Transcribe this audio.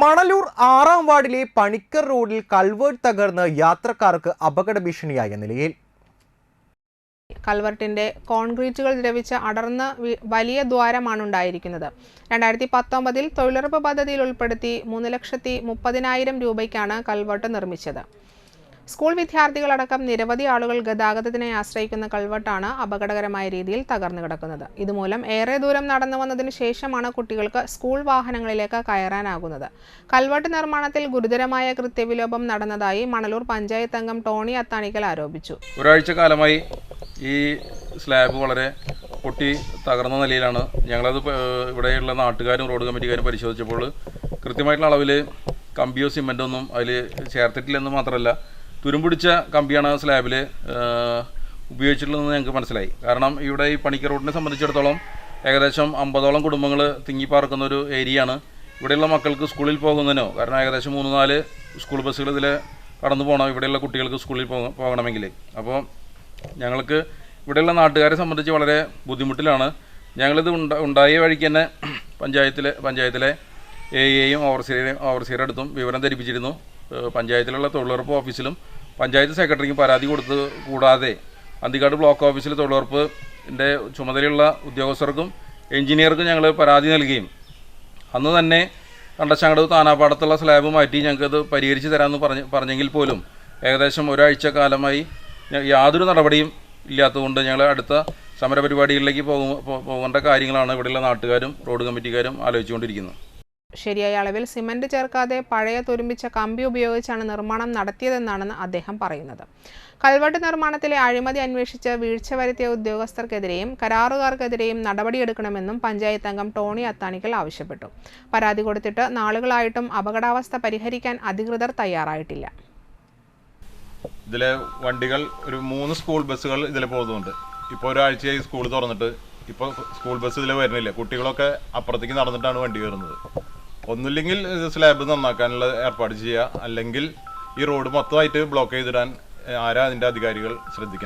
മണലൂർ ആറാം വാർഡിലെ പണിക്കർ റോഡിൽ കൾവേർട്ട് തകർന്ന് യാത്രക്കാർക്ക് അപകട ഭീഷണിയായ നിലയിൽ. കൽവർട്ടിന്റെ കോൺക്രീറ്റുകൾ ദ്രവിച്ച് അടർന്ന വലിയ ദ്വാരമാണ് ഉണ്ടായിരിക്കുന്നത് രണ്ടായിരത്തി പത്തൊമ്പതിൽ തൊഴിലുറപ്പ് പദ്ധതിയിൽ ഉൾപ്പെടുത്തി മൂന്ന് ലക്ഷത്തി മുപ്പതിനായിരം രൂപയ്ക്കാണ് കൽവർട്ട് നിർമ്മിച്ചത്. സ്കൂൾ വിദ്യാർത്ഥികളടക്കം നിരവധി ആളുകൾ ഗതാഗതത്തിനെ ആശ്രയിക്കുന്ന കൾവട്ടാണ് അപകടകരമായ രീതിയിൽ തകർന്നു കിടക്കുന്നത്. ഇതുമൂലം ഏറെ ദൂരം നടന്നു വന്നതിന് ശേഷമാണ് കുട്ടികൾക്ക് സ്കൂൾ വാഹനങ്ങളിലേക്ക് കയറാനാകുന്നത്. കൽവട്ട് നിർമ്മാണത്തിൽ ഗുരുതരമായ കൃത്യവിലോപം നടന്നതായി മണലൂർ പഞ്ചായത്ത് അംഗം ടോണി അത്താണിക്കൽ ആരോപിച്ചു. ഒരാഴ്ച കാലമായി ഈ സ്ലാബ് വളരെ പൊട്ടി തകർന്ന നിലയിലാണ്. ഞങ്ങളത് ഇവിടെയുള്ള നാട്ടുകാരും റോഡ് കമ്മിറ്റിക്കാരും പരിശോധിച്ചപ്പോൾ കൃത്യമായിട്ടുള്ള അളവിൽ കമ്പിയോ സിമെന്റോ ഒന്നും അതിൽ ചേർത്തിട്ടില്ലെന്ന് മാത്രമല്ല തുരുമ്പിടിച്ച കമ്പിയാണ് സ്ലാബിൽ ഉപയോഗിച്ചിട്ടുള്ളതെന്ന് ഞങ്ങൾക്ക് മനസ്സിലായി. കാരണം ഇവിടെ ഈ പണിക്കർ റോഡിനെ സംബന്ധിച്ചിടത്തോളം ഏകദേശം അമ്പതോളം കുടുംബങ്ങൾ തിങ്ങിപ്പാർക്കുന്ന ഒരു ഏരിയയാണ്. ഇവിടെയുള്ള മക്കൾക്ക് സ്കൂളിൽ പോകുന്നതിനോ കാരണം ഏകദേശം മൂന്ന് നാല് സ്കൂൾ ബസ്സുകൾ ഇതിൽ കടന്നു പോകണം ഇവിടെയുള്ള കുട്ടികൾക്ക് സ്കൂളിൽ പോക- പോകണമെങ്കിൽ അപ്പോൾ ഞങ്ങൾക്ക് ഇവിടെയുള്ള നാട്ടുകാരെ സംബന്ധിച്ച് വളരെ ബുദ്ധിമുട്ടിലാണ്. ഞങ്ങളിത് ഉണ്ട ഉണ്ടായ വഴിക്ക് തന്നെ പഞ്ചായത്തിലെ പഞ്ചായത്തിലെ എ എയും ഓവർസീരെയും ഓവർസിയറുടെ അടുത്തും വിവരം ധരിപ്പിച്ചിരുന്നു. പഞ്ചായത്തിലുള്ള തൊഴിലുറപ്പ് ഓഫീസിലും പഞ്ചായത്ത് സെക്രട്ടറിക്ക് പരാതി കൊടുത്ത് കൂടാതെ അന്തിക്കാട് ബ്ലോക്ക് ഓഫീസിൽ തൊഴിലുറപ്പിന്റെ ചുമതലയുള്ള ഉദ്യോഗസ്ഥർക്കും എഞ്ചിനീയർക്കും ഞങ്ങൾ പരാതി നൽകുകയും അന്ന് തന്നെ കണ്ടച്ചാങ്കടവ് താനാപ്പാടത്തുള്ള സ്ലാബ് മാറ്റി ഞങ്ങൾക്കത് പരിഹരിച്ച് തരാമെന്ന് പറഞ്ഞ് പറഞ്ഞെങ്കിൽ പോലും ഏകദേശം ഒരാഴ്ച കാലമായി യാതൊരു നടപടിയും ഇല്ലാത്തതുകൊണ്ട് ഞങ്ങൾ അടുത്ത സമരപരിപാടികളിലേക്ക് പോകും പോകേണ്ട കാര്യങ്ങളാണ് ഇവിടെയുള്ള നാട്ടുകാരും റോഡ് കമ്മിറ്റിക്കാരും ആലോചിച്ചുകൊണ്ടിരിക്കുന്നത്. ശരിയായ അളവിൽ സിമന്റ് ചേർക്കാതെ പഴയ തുരുമ്പിച്ച കമ്പി ഉപയോഗിച്ചാണ് നിർമ്മാണം നടത്തിയതെന്നാണെന്ന് അദ്ദേഹം പറയുന്നത്. കൽവട്ട് നിർമ്മാണത്തിലെ അഴിമതി അന്വേഷിച്ച് വീഴ്ച വരുത്തിയ ഉദ്യോഗസ്ഥർക്കെതിരെയും കരാറുകാർക്കെതിരെയും നടപടിയെടുക്കണമെന്നും പഞ്ചായത്ത് അംഗം ടോണി അത്താണിക്കൽ ആവശ്യപ്പെട്ടു. പരാതി കൊടുത്തിട്ട് നാളുകളായിട്ടും അപകടാവസ്ഥ പരിഹരിക്കാൻ അധികൃതർ തയ്യാറായിട്ടില്ല. ഇതിലെ വണ്ടികൾ ഒരു മൂന്ന് സ്കൂൾ ബസ്സുകൾ ഇതിൽ പോകുന്നുണ്ട്. ഇപ്പോൾ ഒരാഴ്ചയായി സ്കൂൾ തുറന്നിട്ട്. ഇപ്പോൾ സ്കൂൾ ബസ് ഇതിൽ വരുന്നില്ല. കുട്ടികളൊക്കെ അപ്പുറത്തേക്ക് നടന്നിട്ടാണ് വണ്ടി കയറുന്നത്. ഒന്നുമില്ലെങ്കിൽ സ്ലാബ് നന്നാക്കാനുള്ള ഏർപ്പാട് ചെയ്യുക. അല്ലെങ്കിൽ ഈ റോഡ് മൊത്തമായിട്ട് ബ്ലോക്ക് ചെയ്തിടാൻ ആരാ അതിന്റെ അധികാരികൾ ശ്രദ്ധിക്കണം?